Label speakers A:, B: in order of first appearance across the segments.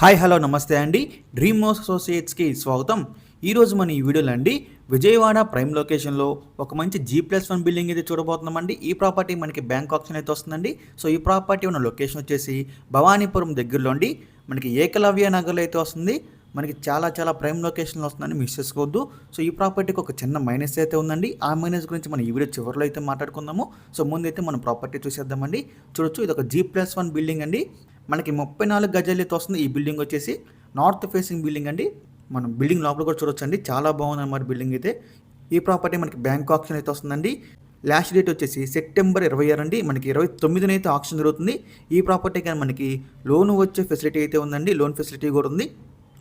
A: Hi hello నమస్తే అండి. Dream మోస్ అసోసియేట్స్కి స్వాగతం. ఈరోజు మన ఈ వీడియోలో అండి విజయవాడ ప్రైమ్ లొకేషన్లో ఒక మంచి జీ ప్లస్ వన్ బిల్డింగ్ అయితే చూడబోతున్నామండి. ఈ ప్రాపర్టీ మనకి బ్యాంక్ ఆప్షన్ అయితే వస్తుందండి. సో ఈ ప్రాపర్టీ ఉన్న లొకేషన్ వచ్చేసి భవానీపురం దగ్గరలో అండి. మనకి ఏకలవ్య నగర్లో అయితే వస్తుంది. మనకి చాలా చాలా ప్రైమ్ లొకేషన్లో వస్తుందని మిస్ చేసుకోవద్దు. సో ఈ ప్రాపర్టీకి ఒక చిన్న మైనస్ అయితే ఉందండి. ఆ మైనస్ గురించి మనం ఈ వీడియో చివరిలో అయితే మాట్లాడుకుందాము. సో ముందైతే మనం ప్రాపర్టీ చూసేద్దామండి. చూడొచ్చు ఇది ఒక జీ ప్లస్ వన్ బిల్డింగ్ అండి. మనకి ముప్పై నాలుగు గజాలు అయితే వస్తుంది. ఈ బిల్డింగ్ వచ్చేసి నార్త్ ఫేసింగ్ బిల్డింగ్ అండి. మనం బిల్డింగ్ లోపల కూడా చూడొచ్చండి. చాలా బాగుంది అన్నమాట బిల్డింగ్ అయితే. ఈ ప్రాపర్టీ మనకి బ్యాంక్ ఆప్షన్ అయితే వస్తుందండి. లాస్ట్ డేట్ వచ్చేసి సెప్టెంబర్ ఇరవై ఆరు అండి. మనకి ఇరవై తొమ్మిదిన అయితే ఆప్షన్ జరుగుతుంది. ఈ ప్రాపర్టీ కానీ మనకి లోన్ వచ్చే ఫెసిలిటీ అయితే ఉందండి. లోన్ ఫెసిలిటీ కూడా ఉంది.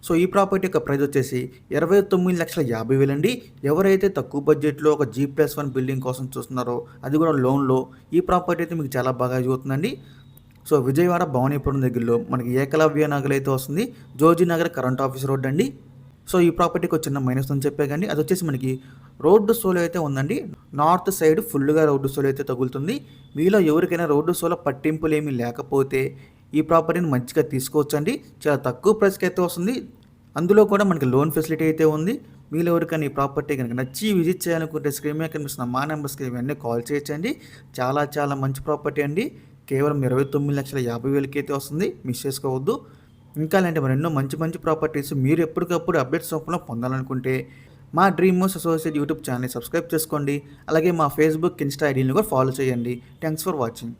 A: సో ఈ ప్రాపర్టీ యొక్క ప్రైస్ వచ్చేసి ఇరవై తొమ్మిది లక్షల యాభై వేలండి ఎవరైతే తక్కువ బడ్జెట్లో ఒక జీ ప్లస్ వన్ బిల్డింగ్ కోసం చూస్తున్నారో అది కూడా లోన్లో ఈ ప్రాపర్టీ అయితే మీకు చాలా బాగా చూస్తుందండి సో విజయవాడ భవానీపురం దగ్గరలో మనకి ఏకలవ్య నగర్ అయితే వస్తుంది. Joji Nagar current office road అండి. సో ఈ ప్రాపర్టీకి ఒక చిన్న మైనస్ అని చెప్పే కానీ అది వచ్చేసి మనకి రోడ్డు సోలో అయితే ఉందండి. నార్త్ సైడ్ ఫుల్గా రోడ్డు సోలో అయితే తగులుతుంది. మీలో ఎవరికైనా రోడ్డు సోలో పట్టింపులు ఏమీ లేకపోతే ఈ ప్రాపర్టీని మంచిగా తీసుకోవచ్చండి. చాలా తక్కువ ప్రైస్కి అయితే వస్తుంది. అందులో కూడా మనకి లోన్ ఫెసిలిటీ అయితే ఉంది. మీలో ఎవరికైనా ఈ ప్రాపర్టీ కనుక నచ్చి విజిట్ చేయాలనుకుంటే స్క్రీన్ మీద కనిపిస్తున్న మా నెంబర్స్కి ఇవన్నీ కాల్ చేయొచ్చండి. చాలా చాలా మంచి ప్రాపర్టీ అండి. కేవలం ఇరవై తొమ్మిది లక్షల యాభై వేలకి అయితే వస్తుంది. మిస్ చేసుకోవద్దు. ఇంకా అలాంటి మరెన్నో మంచి మంచి ప్రాపర్టీస్ మీరు ఎప్పటికప్పుడు అప్డేట్స్ రూపంలో పొందాలనుకుంటే మా డ్రీమ్ మోస్ అసోసియేట్ యూట్యూబ్ ఛానల్ సబ్స్క్రైబ్ చేసుకోండి. అలాగే మా ఫేస్బుక్ ఇన్స్టా ఐడీని కూడా ఫాలో చేయండి. Thanks for watching